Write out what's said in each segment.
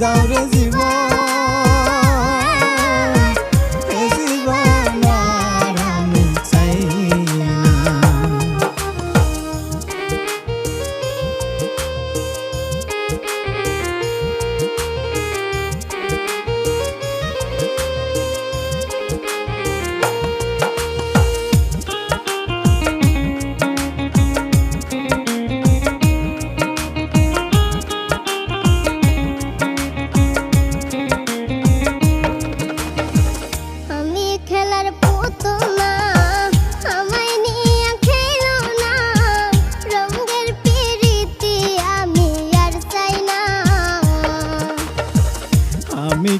down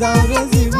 Gaurezi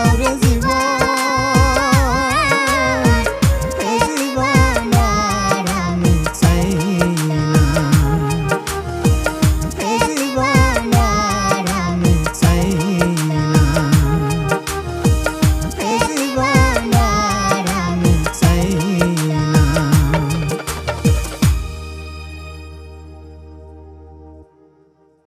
দাও রে জীবন।